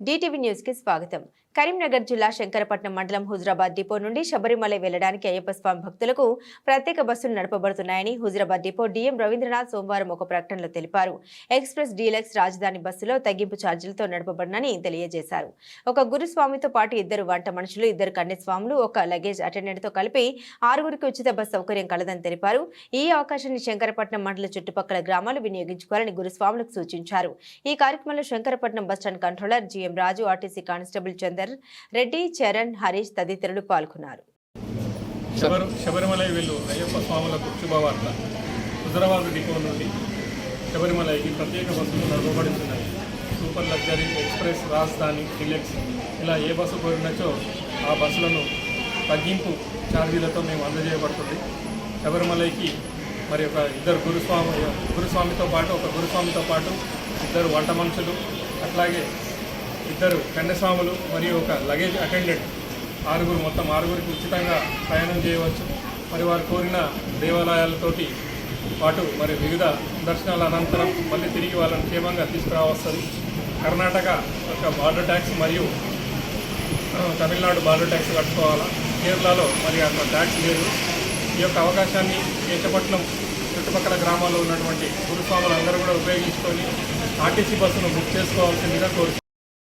DTV న్యూస్కి స్వాగతం. కరీంనగర్ జిల్లా శంకరపట్నం మండలం హుజరాబాద్ డిపో నుండి శబరిమల వెళ్ళడానికి అయ్యప్ప స్వామి భక్తులకు ప్రత్యేక బస్సులు నడపబడుతున్నాయని హుజరాబాద్ డిపో డీఎం రవీంద్రనాథ్ సోమవారం ఒక ప్రకటనలో తెలిపారు. ఎక్స్ప్రెస్ డీలక్స్ రాజధాని బస్సులో తగ్గింపు ఛార్జీలతో నడపబడినని తెలియజేశారు. ఒక గురుస్వామితో పాటు ఇద్దరు వంట మనుషులు ఇద్దరు కన్యస్వాములు ఒక లగేజ్ అటెండెంట్తో కలిపి ఆరుగురికి ఉచిత బస్సు సౌకర్యం కలదని తెలిపారు. ఈ అవకాశాన్ని శంకరపట్నం మండల చుట్టుపక్కల గ్రామాలు వినియోగించుకోవాలని గురుస్వాములకు సూచించారు. ఈ కార్యక్రమంలో Shankarapatnam bus stand controller GM Raju RTC constable Chander Reddy Charan Harish తదితరులు పాల్గొన్నారు. శబరి శబరిమలై వెళ్ళు అయ్యప్ప స్వాములకు శుభవార్త హుజరాబాద్ డిపో నుండి శబరిమలైకి ప్రత్యేక బస్సులు నడపబడుతున్నాయి. Super luxury express Rajdhani deluxe. ఇలా ఏ బస్సు కోరినచో ఆ బస్సులను తగ్గింపు ఛార్జీలతో మేము అందజేయబడుతుంది. శబరిమలైకి మరి ఒక ఇద్దరు గురుస్వామి గురుస్వామితో పాటు ఒక గురుస్వామితో పాటు ఇద్దరు వంట మనుషులు అట్లాగే ఇద్దరు కన్యస్వాములు మరియు ఒక లగేజ్ అటెండెంట్ ఆరుగురు మొత్తం ఆరుగురికి ఉచితంగా ప్రయాణం చేయవచ్చు. మరి వారు కోరిన దేవాలయాలతోటి పాటు మరి వివిధ దర్శనాల అనంతరం మళ్ళీ తిరిగి వాళ్ళని క్షేమంగా తీసుకురావస్తుంది. కర్ణాటక యొక్క బార్డర్ ట్యాక్స్ మరియు తమిళనాడు బార్డర్ ట్యాక్స్ కట్టుకోవాలా? కేరళలో మరి అక్కడ ట్యాక్స్ లేదు. ఈ యొక్క అవకాశాన్ని కేశపట్నం చుట్టుపక్కల గ్రామాల్లో ఉన్నటువంటి గురుస్వాములు అందరూ కూడా ఉపయోగించుకొని ఆర్టీసీ బస్సును బుక్ చేసుకోవాల్సిందిగా కోరుతున్నాను